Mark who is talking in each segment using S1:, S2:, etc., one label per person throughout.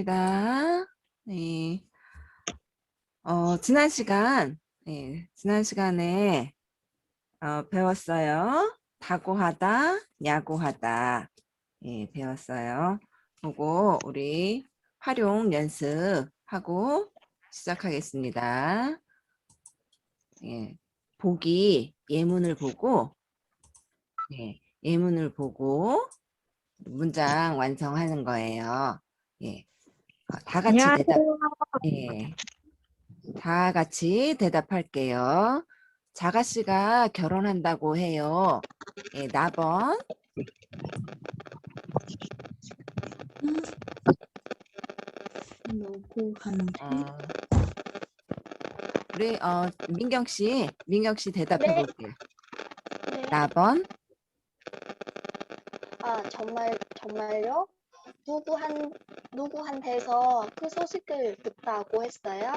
S1: 시작하겠습니다. 네. 어, 지난 시간, 네, 지난 시간에 어, 배웠어요. 다고하다, 야고하다. 예, 배웠어요. 그거 우리 활용 연습하고 시작하겠습니다. 예, 보기, 예문을 보고, 예, 예문을 보고 문장 완성하는 거예요. 예, 어, 다 같이 대답, 예, 다 같이 대답할게요. 자가 씨가 결혼한다고 해요. 예, 나번,
S2: 놓고 하는데
S1: 어, 우리 어, 민경 씨, 민경 씨 대답해
S3: 네.
S1: 볼게요.
S3: 네.
S1: 나번,
S3: 아 정말 정말요? 누구한 누구한테서 그 소식을 듣다고 했어요?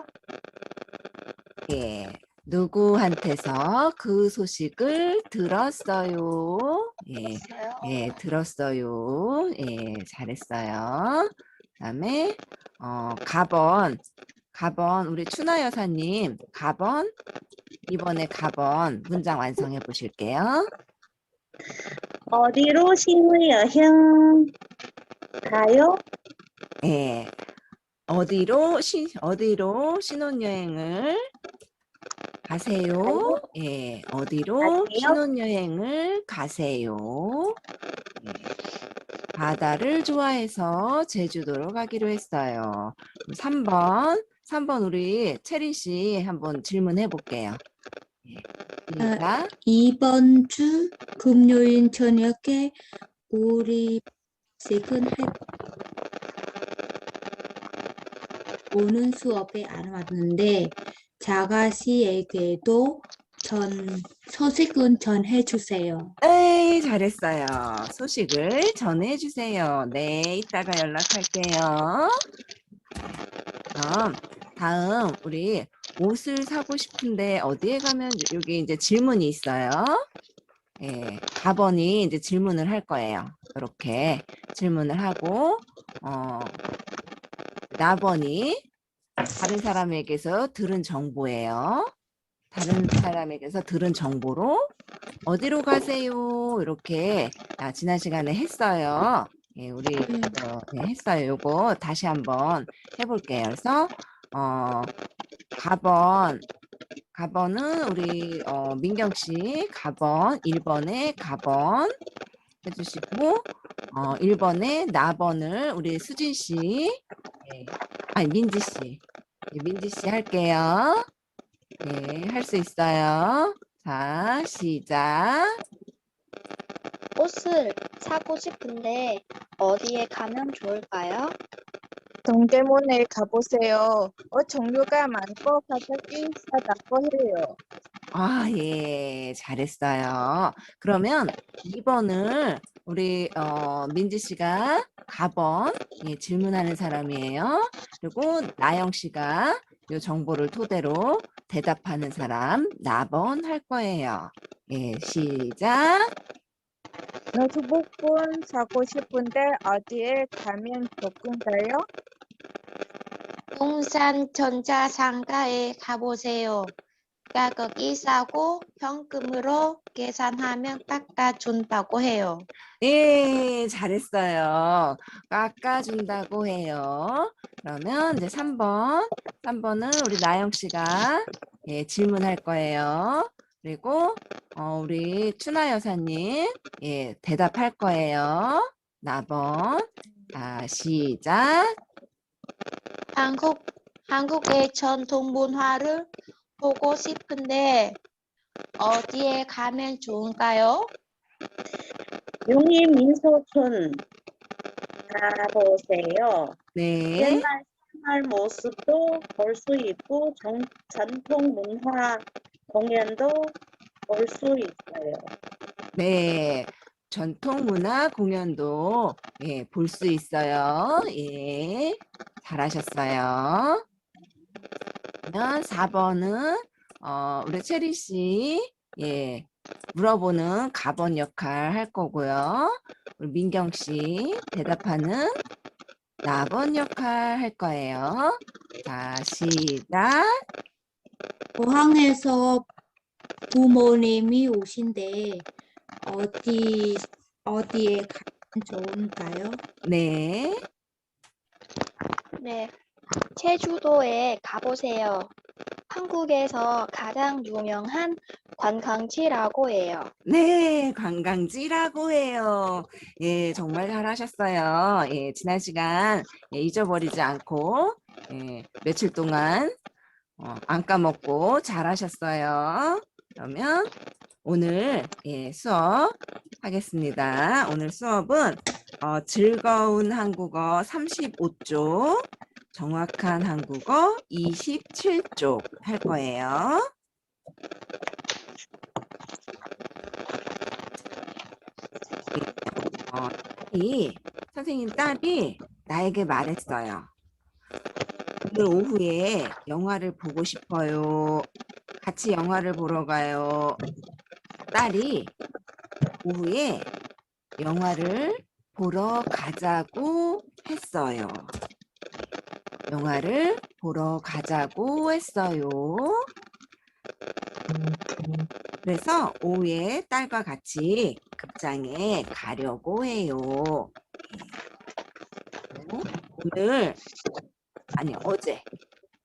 S1: 예, 누구한테서 그 소식을 들었어요. 예,
S3: 했어요?
S1: 예, 들었어요. 예, 잘했어요. 그다음에 어, 가번, 가번 우리 추나 여사님, 가번 이번에 가번 문장 완성해 보실게요.
S2: 어디로 신혼여행 가요?
S1: 예, 어디로 시, 어디로 신혼여행을 가세요? 예, 어디로
S2: 가세요?
S1: 신혼여행을 가세요? 예, 바다를 좋아해서 제주도로 가기로 했어요. 3번, 3번 우리 체리 씨 한번 질문해 볼게요. 예, 시작.
S2: 이번 주 금요일 저녁에 우리 지금 해 오는 수업에 안 왔는데 자가씨에게도 전 소식은 전해 주세요.
S1: 에이, 잘했어요. 소식을 전해주세요. 네, 이따가 연락할게요. 그럼 다음 우리 옷을 사고 싶은데 어디에 가면 여기 이제 질문이 있어요. 예, 4번이 이제 질문을 할 거예요. 이렇게 질문을 하고 어, 나번이 다른 사람에게서 들은 정보예요. 다른 사람에게서 들은 정보로 어디로 가세요? 이렇게 아, 지난 시간에 했어요. 예, 우리
S2: 음.
S1: 어, 네, 했어요. 요거 다시 한번 해볼게요. 그래서 어, 가번 가번은 우리 어, 민경 씨 가번 1번에 가번 해주시고 어, 1번에 나번을 우리 수진 씨 예, 아니 민지 씨 예, 민지 씨 할게요. 네, 할 수 있어요. 자, 시작.
S3: 옷을 사고 싶은데 어디에 가면 좋을까요?
S4: 동대문에 가보세요. 옷 종류가 많고 가격이 싸다고 해요.
S1: 아, 예, 잘했어요. 그러면 2번을 우리 어, 민지 씨가 가번 예, 질문하는 사람이에요. 그리고 나영 씨가 이 정보를 토대로 대답하는 사람 나번 할 거예요. 예, 시작.
S4: 노트북은 사고 싶은데 어디에 가면 좋은가요?
S5: 용산 전자상가에 가보세요. 가격이 싸고 현금으로 계산하면 깎아준다고 해요.
S1: 예, 잘했어요. 깎아준다고 해요. 그러면 이제 3번, 3번은 우리 나영 씨가 예, 질문할 거예요. 그리고 어, 우리 추나 여사님 예, 대답할 거예요. 나번. 자, 시작.
S5: 한국, 한국의 전통 문화를 보고 싶은데 어디에 가면 좋은가요?
S2: 용인 민속촌 가보세요.
S1: 네.
S2: 옛날 생활 모습도 볼 수 있고 정, 전통 문화 공연도 볼수 있어요.
S1: 네. 전통 문화 공연도 예, 볼 수 있어요. 예. 잘하셨어요. 그러면 4번은 어, 우리 체리 씨 예. 물어보는 가번 역할 할 거고요. 우리 민경 씨 대답하는 나번 역할 할 거예요. 자, 시작.
S6: 포항에서 부모님이 오신데 어디 어디에 가면 좋을까요?
S1: 네.
S3: 네. 제주도에 가보세요. 한국에서 가장 유명한 관광지라고 해요.
S1: 네, 관광지라고 해요. 예, 정말 잘하셨어요. 예, 지난 시간 예, 잊어버리지 않고 예, 며칠 동안 어, 안 까먹고 잘하셨어요. 그러면 오늘 예, 수업 하겠습니다. 오늘 수업은 어, 즐거운 한국어 35쪽, 정확한 한국어 27쪽 할 거예요. 어, 딸이, 선생님 딸이 나에게 말했어요. 오늘 오후에 영화를 보고 싶어요. 같이 영화를 보러 가요. 딸이 오후에 영화를 보러 가자고 했어요. 영화를 보러 가자고 했어요. 그래서 오후에 딸과 같이 극장에 가려고 해요. 오늘 아니 어제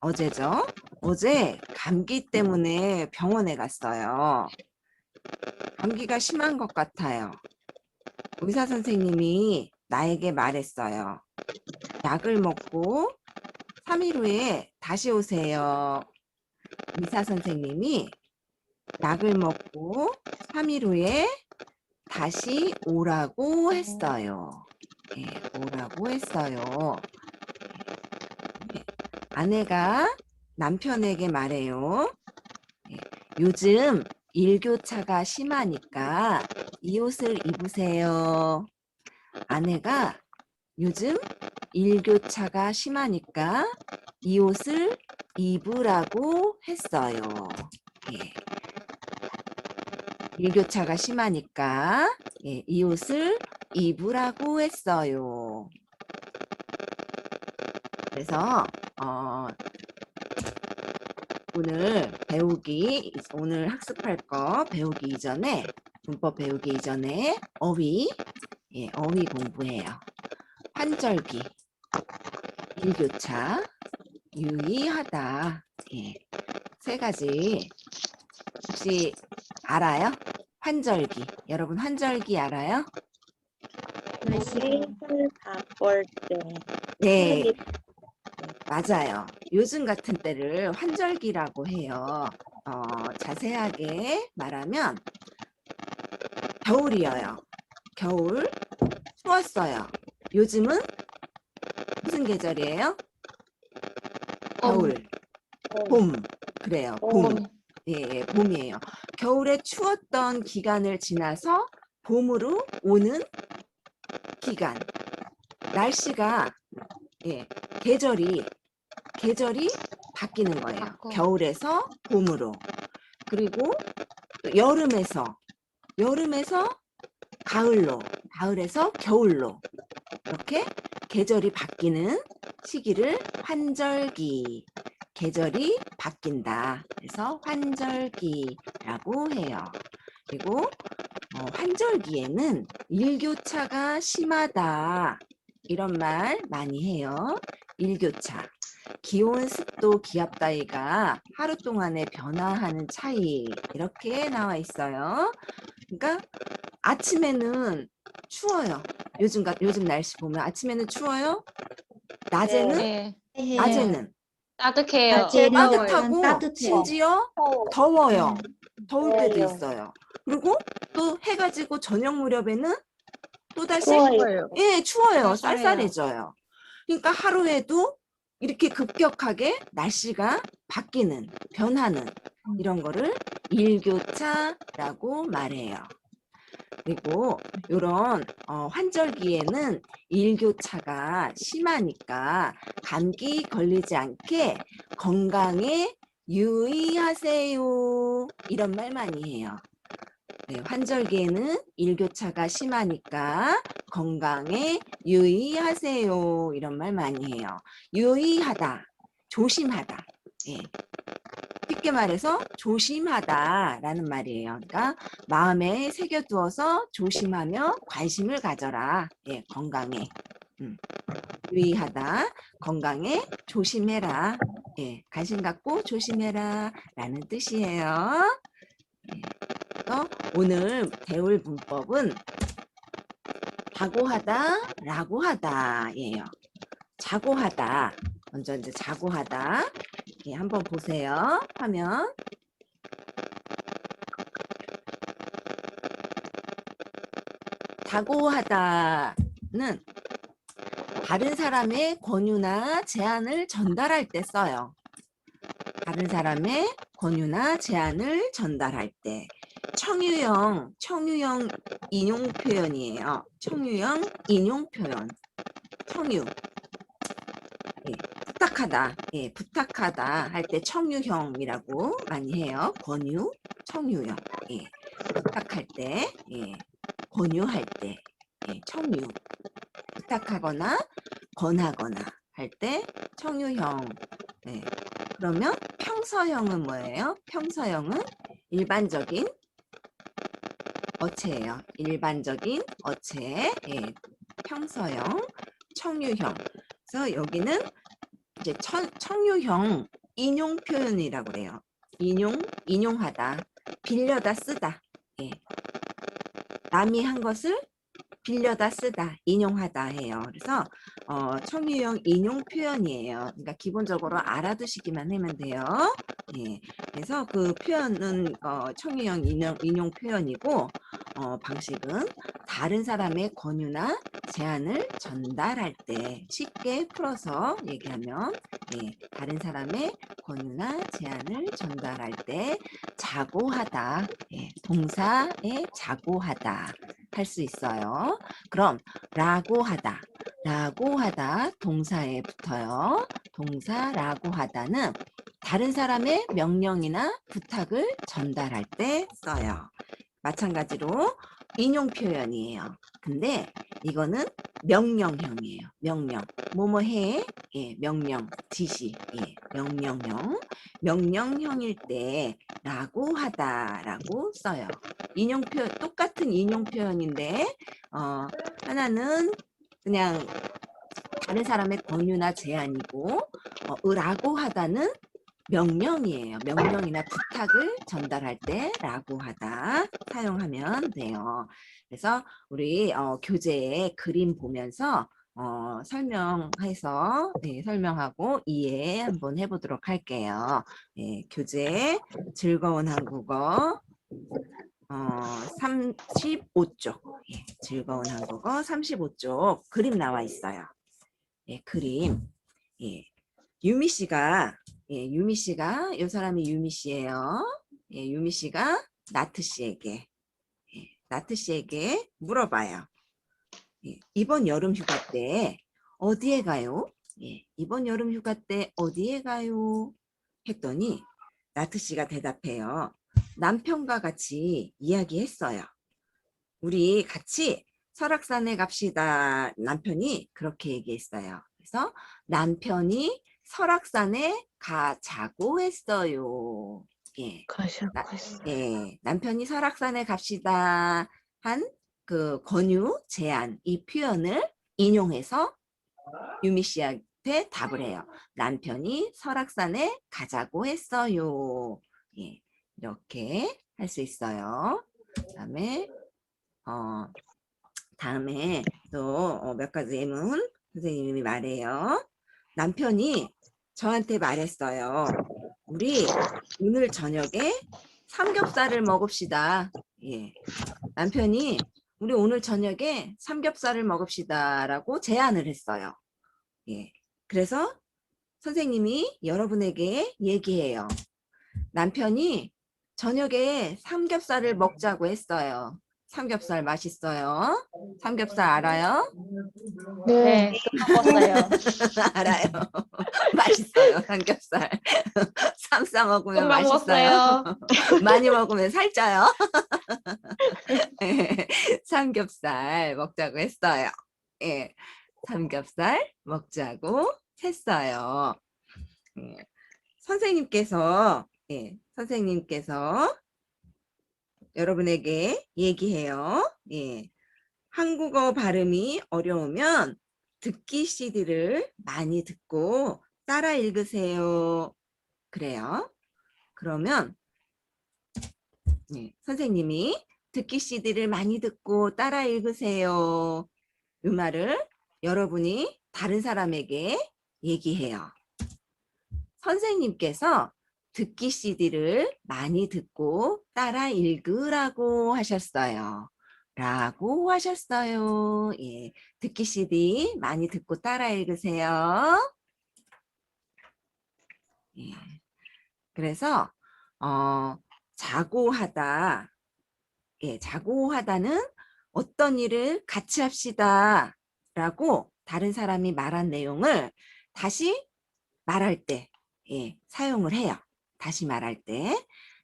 S1: 어제죠. 어제 감기 때문에 병원에 갔어요. 감기가 심한 것 같아요. 의사 선생님이 나에게 말했어요. 약을 먹고 3일 후에 다시 오세요. 의사 선생님이 약을 먹고 3일 후에 다시 오라고 했어요. 예, 오라고 했어요. 예, 아내가 남편에게 말해요. 예, 요즘 일교차가 심하니까 이 옷을 입으세요. 아내가 요즘 일교차가 심하니까 이 옷을 입으라고 했어요. 예. 일교차가 심하니까 예, 이 옷을 입으라고 했어요. 그래서 어, 오늘 배우기 오늘 학습할 거 배우기 이전에 문법 배우기 이전에 어휘 예, 어휘 공부해요. 환절기 일교차 유의하다 예, 세 가지 혹시 알아요? 환절기. 여러분 환절기 알아요? 네,
S2: 선생님,
S1: 맞아요. 요즘 같은 때를 환절기라고 해요. 어, 자세하게 말하면 겨울이에요. 겨울 추웠어요. 요즘은 무슨 계절이에요? 겨울,
S2: 어,
S1: 봄. 그래요. 봄.
S2: 봄.
S1: 예, 예, 봄이에요. 겨울에 추웠던 기간을 지나서 봄으로 오는 기간. 날씨가 예, 계절이 계절이 바뀌는 거예요.
S5: 바꿔.
S1: 겨울에서 봄으로. 그리고 또 여름에서 여름에서 가을로, 가을에서 겨울로 이렇게 계절이 바뀌는 시기를 환절기. 계절이 바뀐다. 그래서 환절기라고 해요. 그리고 어, 환절기에는 일교차가 심하다. 이런 말 많이 해요. 일교차. 기온, 습도, 기압 따위가 하루 동안에 변화하는 차이. 이렇게 나와 있어요. 그러니까 아침에는 추워요. 요즘, 같- 요즘 날씨 보면 아침에는 추워요. 낮에는,
S5: 네.
S1: 낮에는
S5: 따뜻해요.
S6: 낮에는
S1: 따뜻하고
S6: 따뜻해요.
S1: 심지어
S3: 어,
S1: 더워요. 더울 때도
S2: 더워요.
S1: 있어요. 그리고 또 해가 지고 저녁 무렵에는 또 다시
S2: 추워요.
S1: 예, 추워요. 쌀쌀해져요. 그러니까 하루에도 이렇게 급격하게 날씨가 바뀌는, 변하는 이런 거를 일교차라고 말해요. 그리고 이런 어, 환절기에는 일교차가 심하니까 감기 걸리지 않게 건강에 유의하세요. 이런 말 많이 해요. 네, 환절기에는 일교차가 심하니까 건강에 유의하세요. 이런 말 많이 해요. 유의하다, 조심하다. 예. 쉽게 말해서 조심하다라는 말이에요. 그러니까 마음에 새겨두어서 조심하며 관심을 가져라. 예, 건강에. 음. 유의하다, 건강에 조심해라. 예, 관심 갖고 조심해라. 라는 뜻이에요. 오늘 배울 문법은 자고하다, 라고 하다예요. 자고하다. 먼저 이제 자고하다. 예, 한번 보세요. 화면. 자고하다는 다른 사람의 권유나 제안을 전달할 때 써요. 다른 사람의 권유나 제안을 전달할 때 청유형, 청유형 인용 표현이에요. 청유형 인용 표현. 청유. 예, 부탁하다. 예, 부탁하다 할 때 청유형이라고 많이 해요. 권유, 청유형. 예, 부탁할 때, 예, 권유할 때, 예, 청유. 부탁하거나 권하거나 할 때 청유형. 예. 그러면 평서형은 뭐예요? 평서형은 일반적인 어체예요. 일반적인 어체. 예. 평서형, 청유형. 그래서 여기는 이제 청, 청유형 인용 표현이라고 그래요. 인용, 인용하다, 빌려다 쓰다. 예. 남이 한 것을 빌려다 쓰다, 인용하다 해요. 그래서 어, 청유형 인용 표현이에요. 그러니까 기본적으로 알아두시기만 하면 돼요. 예. 그래서 그 표현은 어, 청유형 인용, 인용 표현이고 어, 방식은 다른 사람의 권유나 제안을 전달할 때 쉽게 풀어서 얘기하면 예, 다른 사람의 권유나 제안을 전달할 때 자고하다 예, 동사에 자고하다 할 수 있어요. 그럼 라고 하다 라고 하다 동사에 붙어요. 동사 라고 하다는 다른 사람의 명령이나 부탁을 전달할 때 써요. 마찬가지로 인용 표현이에요. 근데 이거는 명령형이에요. 명령. 뭐뭐 해. 예, 명령, 지시. 예, 명령형. 명령형일 때 라고 하다라고 써요. 인용 표현 똑같은 인용 표현인데 어, 하나는 그냥 다른 사람의 권유나 제안이고 어, 라고 하다는 명령이에요. 명령이나 부탁을 전달할 때 라고 하다 사용하면 돼요. 그래서 우리 어, 교재에 그림 보면서 어, 설명해서 네, 설명하고 이해 한번 해보도록 할게요. 네, 교재 즐거운 한국어 어, 35쪽 예, 즐거운 한국어 35쪽 그림 나와 있어요. 예, 그림 예, 유미 씨가 예, 유미 씨가 이 사람이 유미 씨예요. 예, 유미 씨가 나트 씨에게 예, 나트 씨에게 물어봐요. 예, 이번 여름 휴가 때 어디에 가요? 예, 이번 여름 휴가 때 어디에 가요? 했더니 나트 씨가 대답해요. 남편과 같이 이야기했어요. 우리 같이 설악산에 갑시다. 남편이 그렇게 얘기했어요. 그래서 남편이 설악산에 가자고 했어요. 예. 나- 예, 남편이 설악산에 갑시다 한 그 권유, 제안 이 표현을 인용해서 유미 씨한테 답을 해요. 남편이 설악산에 가자고 했어요. 예, 이렇게 할 수 있어요. 그다음에 어 다음에 또 몇 가지 예문 선생님이 말해요. 남편이 저한테 말했어요. 우리 오늘 저녁에 삼겹살을 먹읍시다. 예. 남편이 우리 오늘 저녁에 삼겹살을 먹읍시다라고 제안을 했어요. 예. 그래서 선생님이 여러분에게 얘기해요. 남편이 저녁에 삼겹살을 먹자고 했어요. 삼겹살 맛있어요. 삼겹살 알아요?
S5: 네, 먹었어요.
S1: 알아요. 맛있어요. 삼겹살. 쌈 싸 먹으면
S5: 금방 맛있어요.
S1: 많이 먹으면 살쪄요. 삼겹살 먹자고 했어요. 예, 삼겹살 먹자고 했어요. 예, 선생님께서 예, 선생님께서 여러분에게 얘기해요. 예, 한국어 발음이 어려우면 듣기 CD를 많이 듣고 따라 읽으세요. 그래요. 그러면 예, 선생님이 듣기 CD를 많이 듣고 따라 읽으세요. 이 말을 여러분이 다른 사람에게 얘기해요. 선생님께서 듣기 CD를 많이 듣고 따라 읽으라고 하셨어요. 라고 하셨어요. 예, 듣기 CD 많이 듣고 따라 읽으세요. 예, 그래서 어, 자고 하다. 예, 자고 하다는 어떤 일을 같이 합시다. 라고 다른 사람이 말한 내용을 다시 말할 때, 예, 사용을 해요. 다시 말할 때.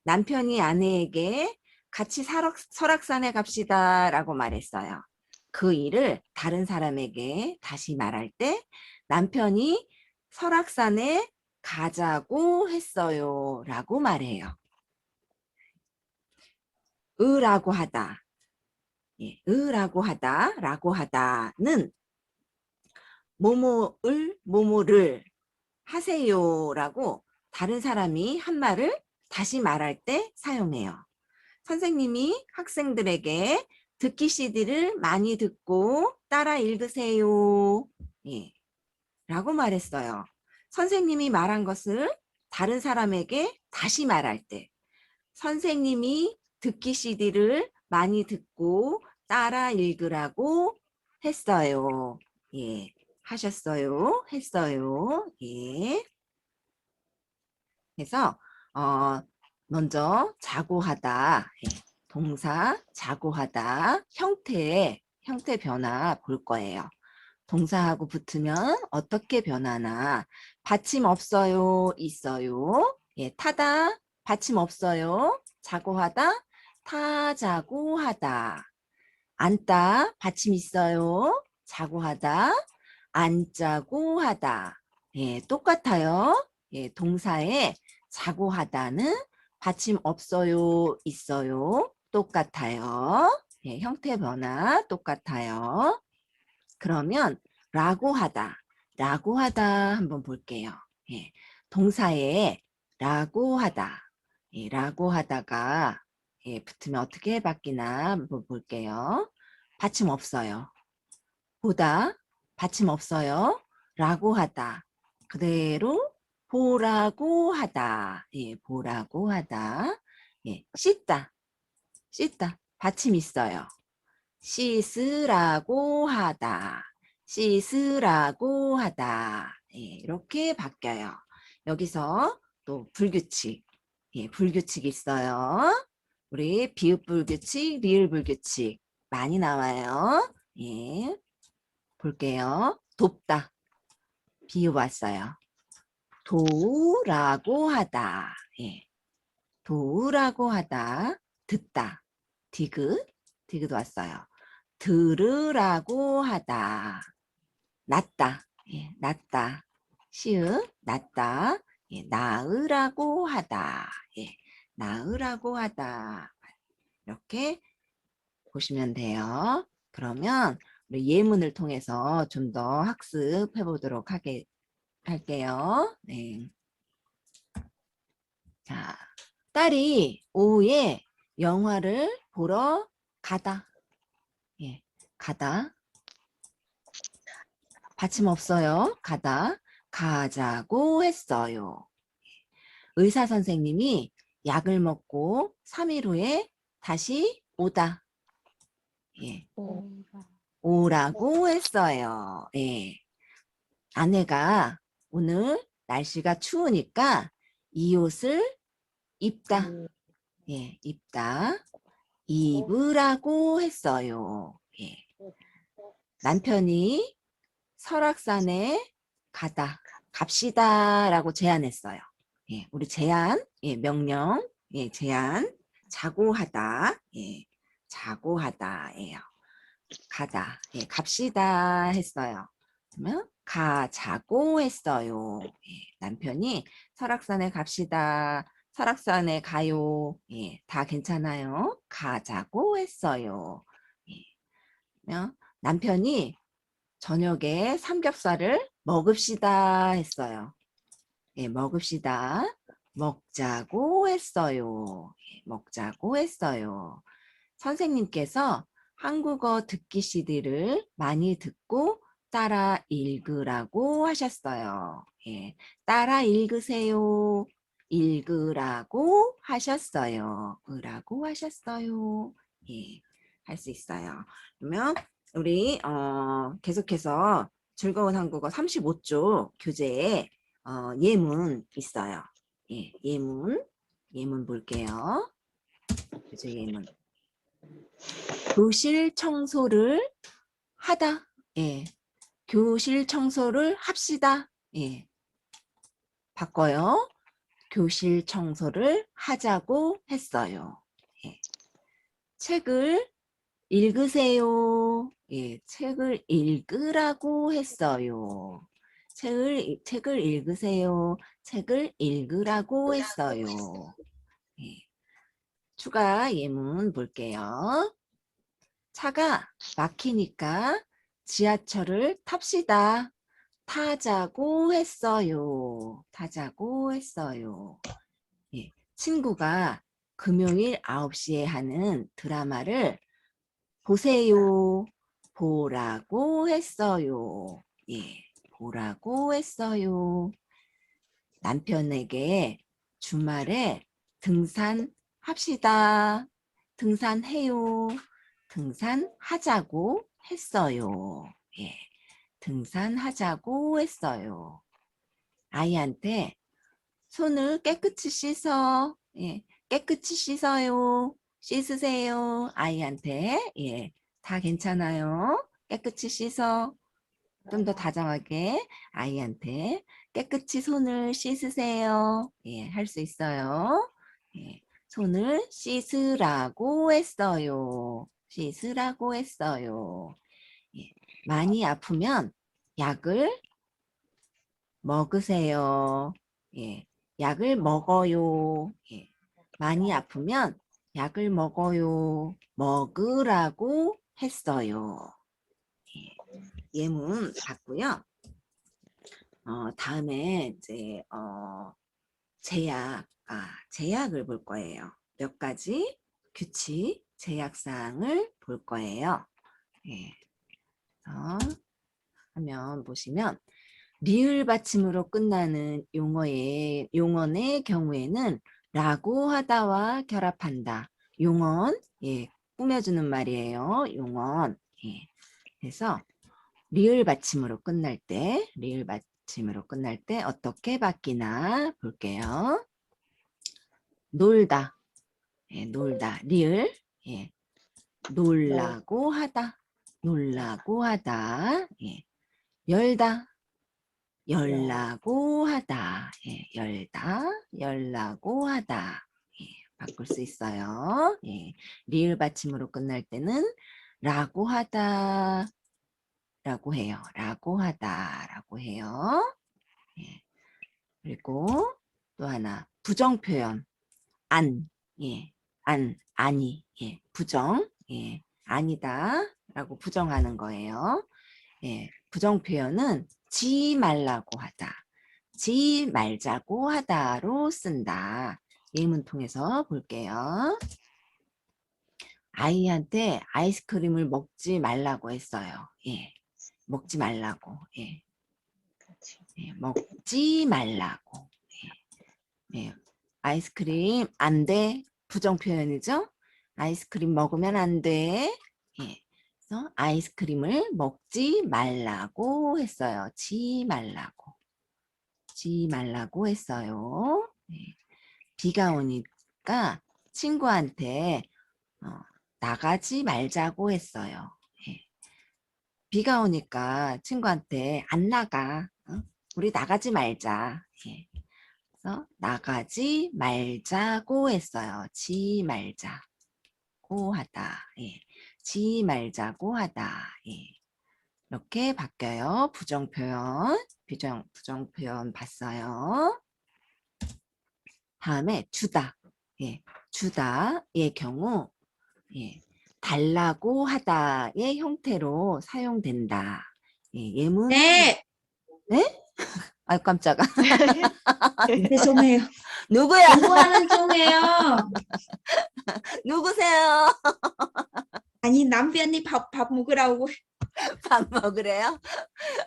S1: 남편이 아내에게 같이 설악, 설악산에 갑시다. 라고 말했어요. 그 일을 다른 사람에게 다시 말할 때 남편이 설악산에 가자고 했어요. 라고 말해요. 으라고 하다. 예, 으라고 하다, 라고 하다는 뭐뭐을, 뭐뭐를 하세요 라고 다른 사람이 한 말을 다시 말할 때 사용해요. 선생님이 학생들에게 듣기 CD를 많이 듣고 따라 읽으세요. 예, 라고 말했어요. 선생님이 말한 것을 다른 사람에게 다시 말할 때 선생님이 듣기 CD를 많이 듣고 따라 읽으라고 했어요. 예, 하셨어요. 했어요. 예. 그래서 어, 먼저 자고 하다. 예, 동사 자고 하다 형태 형태 변화 볼 거예요. 동사하고 붙으면 어떻게 변하나 받침 없어요 있어요 예 타다 받침 없어요 자고 하다 타자고 하다 앉다 받침 있어요 자고 하다 앉자고 하다 예 똑같아요 예 동사에 자고 하다는 받침 없어요 있어요 똑같아요 예 형태 변화 똑같아요 그러면 라고 하다, 라고 하다 한번 볼게요. 예, 동사에 라고 하다, 예, 라고 하다가 예, 붙으면 어떻게 바뀌나 한번 볼게요. 받침 없어요. 보다, 받침 없어요. 라고 하다. 그대로 보라고 하다. 예, 보라고 하다. 예, 씻다, 씻다. 받침 있어요. 씻으라고 하다. 씻으라고 하다. 예, 이렇게 바뀌어요. 여기서 또 불규칙. 예, 불규칙 있어요. 우리 비읍 불규칙, 리을 불규칙 많이 나와요. 예. 볼게요. 돕다. 비읍 왔어요. 도우라고 하다. 예. 도우라고 하다. 듣다. 디귿. 디귿 왔어요. 들으라고 하다. 낫다. 예, 낫다. 시읒, 낫다. 예, 나으라고 하다. 예, 나으라고 하다. 이렇게 보시면 돼요. 그러면 예문을 통해서 좀 더 학습해 보도록 하게 할게요. 네. 자, 딸이 오후에 영화를 보러 가다. 예, 가다. 받침 없어요. 가다. 가자고 했어요. 의사 선생님이 약을 먹고 3일 후에 다시 오다. 예, 오라고 했어요. 예. 아내가 오늘 날씨가 추우니까 이 옷을 입다. 예, 입다. 입으라고 했어요. 예. 남편이 설악산에 가다, 갑시다 라고 제안했어요. 예, 우리 제안, 예, 명령, 예, 제안 자고 하다. 예. 자고 하다예요. 가다. 예. 갑시다 했어요. 그러면 가자고 했어요. 예. 남편이 설악산에 갑시다. 설악산에 가요. 예. 다 괜찮아요. 가자고 했어요. 예. 남편이 저녁에 삼겹살을 먹읍시다 했어요. 예, 먹읍시다. 먹자고 했어요. 예, 먹자고 했어요. 선생님께서 한국어 듣기 CD를 많이 듣고 따라 읽으라고 하셨어요. 예, 따라 읽으세요. 읽으라고 하셨어요. 으라고 하셨어요. 예, 할 수 있어요. 그러면 우리 어, 계속해서 즐거운 한국어 35쪽 교재에 어, 예문 있어요. 예, 예문, 예문 볼게요. 교재 예문. 교실 청소를 하다. 예, 교실 청소를 합시다. 예, 바꿔요. 교실 청소를 하자고 했어요. 예. 책을 읽으세요. 예, 책을 읽으라고 했어요. 책을, 이- 책을 읽으세요. 책을 읽으라고 했어요. 예. 추가 예문 볼게요. 차가 막히니까 지하철을 탑시다. 타자고 했어요. 타자고 했어요. 예. 친구가 금요일 9시에 하는 드라마를 보세요. 보라고 했어요. 예, 보라고 했어요. 남편에게 주말에 등산합시다. 등산해요. 등산하자고 했어요. 예, 등산하자고 했어요. 아이한테 손을 깨끗이 씻어. 예, 깨끗이 씻어요. 씻으세요. 아이한테. 예, 다 괜찮아요. 깨끗이 씻어. 좀 더 다정하게 아이한테 깨끗이 손을 씻으세요. 예, 할 수 있어요. 예, 손을 씻으라고 했어요. 씻으라고 했어요. 예, 많이 아프면 약을 먹으세요. 예, 약을 먹어요. 예, 많이 아프면 약을 먹어요. 먹으라고 했어요. 예, 예문 봤고요. 어, 다음에 이제 어, 제약, 아, 제약을 볼 거예요. 몇 가지 규칙, 제약사항을 볼 거예요. 예. 화면 보시면 리을 받침으로 끝나는 용어의 용언의 경우에는 라고 하다와 결합한다. 용언, 예, 꾸며주는 말이에요. 용언. 예. 그래서 리을 받침으로 끝날 때, 리을 받침으로 끝날 때 어떻게 바뀌나 볼게요. 놀다, 예, 놀다, 리을, 예, 놀라고 하다, 놀라고 하다, 예, 열다, 열라고 하다, 예, 열다, 열라고 하다, 예, 바꿀 수 있어요. 예, 리을 받침으로 끝날 때는 라고 하다, 라고 해요. 라고 하다, 라고 해요. 예, 그리고 또 하나, 부정 표현, 안, 예, 안, 아니, 예, 부정, 예, 아니다, 라고 부정하는 거예요. 예, 부정 표현은 지 말라고 하다, 지 말자고 하다로 쓴다. 예문 통해서 볼게요. 아이한테 아이스크림을 먹지 말라고 했어요. 예, 먹지 말라고. 예, 예, 먹지 말라고. 예, 예, 아이스크림 안 돼. 부정 표현이죠. 아이스크림 먹으면 안 돼. 예, 그래서 아이스크림을 먹지 말라고 했어요. 지 말라고. 지 말라고 했어요. 예, 비가 오니까 친구한테 어, 나가지 말자고 했어요. 예. 비가 오니까 친구한테 안 나가. 어? 우리 나가지 말자. 예. 그래서 나가지 말자고 했어요. 지 말자고 하다. 예. 지 말자고 하다. 예. 이렇게 바뀌어요. 부정 표현. 부정 부정 표현 봤어요. 다음에 주다. 예. 주다의 경우 예. 달라고 하다의 형태로 사용된다. 예. 예문
S6: 네,
S1: 아 깜짝아.
S6: 죄송해요.
S1: 누구야?
S6: 공부하는 중이에요.
S1: 누구세요?
S6: 아니 남편이 밥, 밥 먹으라고
S1: 밥 먹으래요?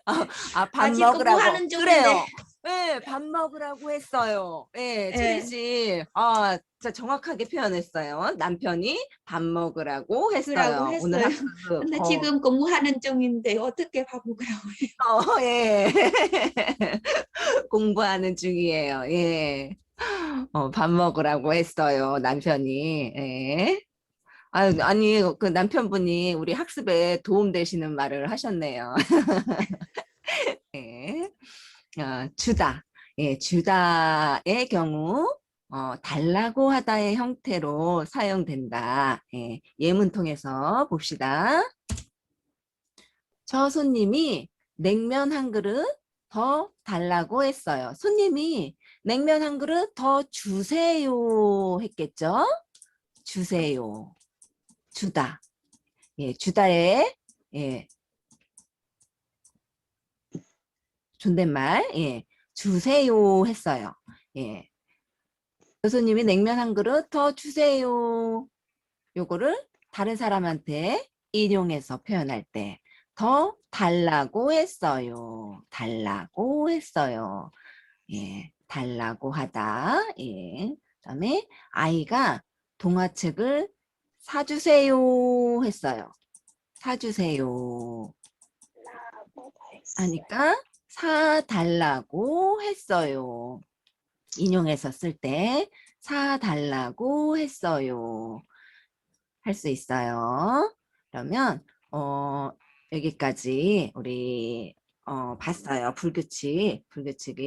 S1: 아, 아, 밥
S6: 아직
S1: 먹으라고.
S6: 중인데.
S1: 그래요. 네, 밥 먹으라고 했어요. 네, 채린
S6: 네.
S1: 씨. 아, 진짜 정확하게 표현했어요. 남편이 밥 먹으라고 했어요.
S6: 먹으라고
S1: 오늘
S6: 했어요.
S1: 학습.
S6: 근데
S1: 어,
S6: 지금 공부하는 중인데 어떻게 밥 먹으라고 해요?
S1: 어, 예. 공부하는 중이에요. 예. 어, 밥 먹으라고 했어요. 남편이. 예. 아유, 아니, 그 남편분이 우리 학습에 도움 되시는 말을 하셨네요. 예. 어, 주다. 예, 주다의 경우, 어, 달라고 하다의 형태로 사용된다. 예, 예문 통해서 봅시다. 저 손님이 냉면 한 그릇 더 달라고 했어요. 손님이 냉면 한 그릇 더 주세요 했겠죠? 주세요. 주다. 예, 주다의 예. 존댓말. 예. 주세요 했어요. 예. 교수님이 냉면 한 그릇 더 주세요. 요거를 다른 사람한테 인용해서 표현할 때 더 달라고 했어요. 달라고 했어요. 예, 달라고 하다. 예. 그다음에 아이가 동화책을 사주세요 했어요. 사주세요. 하니까 사달라고 했어요. 인용해서 쓸 때 사달라고 했어요. 할 수 있어요. 그러면 어 여기까지 우리 어 봤어요. 불규칙, 불규칙이